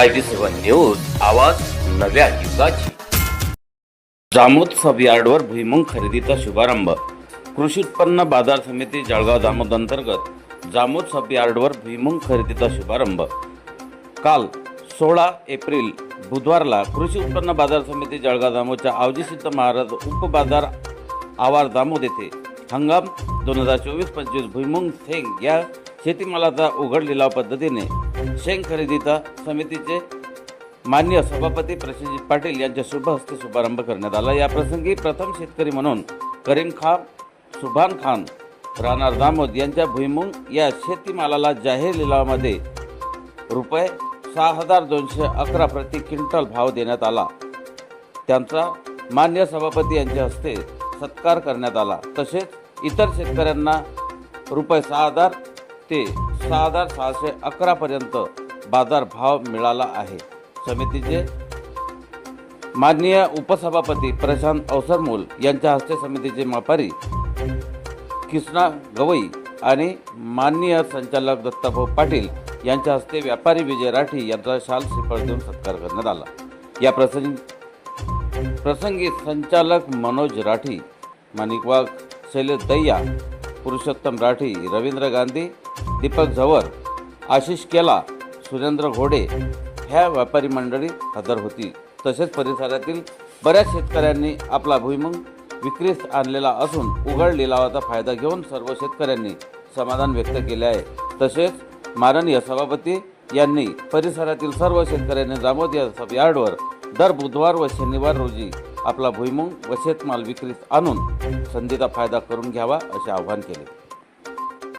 I T seven news आवाज नव्या युगाची. जामोद सब यार्डवर भुईमुंग खरेदीचा शुभारंभ. कृषी उत्पन्न बाजार समिती जळगाव जामोद अंतर्गत जामोद सब यार्डवर भुईमुंग खरेदीचा शुभारंभ. काल सोळा एप्रिल बुधवारला कृषी उत्पन्न बाजार समिती जळगाव जामोदच्या आवजी सिद्ध महाराज उपबाजार आवार जामोद येथे. हंगाम दोन हजार चोवीस पंचवीस भुईमुंग थेंग या शेतीमालाचा उघड लिलाव पद्धतीने शेंग खरेदीचा समितीचे मान्य सभापती प्रसेनजित पाटील यांच्या शुभ हस्ते शुभारंभ करण्यात आला. याप्रसंगी प्रथम शेतकरी म्हणून करीम खान सुभान खान राहणार दामोद यांच्या भुईमुंग या शेतीमालाला जाहीर लिलावामध्ये रुपये सहा हजार दोनशे अकरा प्रति क्विंटल भाव देण्यात आला. त्यांचा मान्य सभापती यांच्या हस्ते सत्कार करण्यात आला. तसेच इतर शेतकऱ्यांना रुपये सहा हजार ते सहा हजार सहाशे अकरापर्यंत बाजार भाव मिळाला आहे. समितीचे माननीय उपसभापती प्रशांत अवसरमूल यांच्या हस्ते समितीचे मापारी कृष्णा गवई आणि माननीय संचालक दत्ताभाऊ पाटील यांच्या हस्ते व्यापारी विजय राठी यांचा शाल श्रीफळ देऊन सत्कार करण्यात आला. या प्रसंगी प्रसंगी संचालक मनोज राठी माणिकवाग शैलेश दैया पुरुषोत्तम राठी रवींद्र गांधी दीपक झवर आशिष केला सुरेंद्र घोडे ह्या व्यापारी मंडळी हजर होती. तसेच परिसरातील बऱ्याच शेतकऱ्यांनी आपला भुईमुंग विक्रीस आणलेला असून उघड लिलावाचा फायदा घेऊन सर्व शेतकऱ्यांनी समाधान व्यक्त केले आहे. तसेच माननीय सभापती यांनी परिसरातील सर्व शेतकऱ्यांनी जामोद या सब यार्डवर दर बुधवार व शनिवार रोजी आपला भुईमुंग व शेतमाल विक्रीस आणून संधीचा फायदा करून घ्यावा असे आवाहन केले.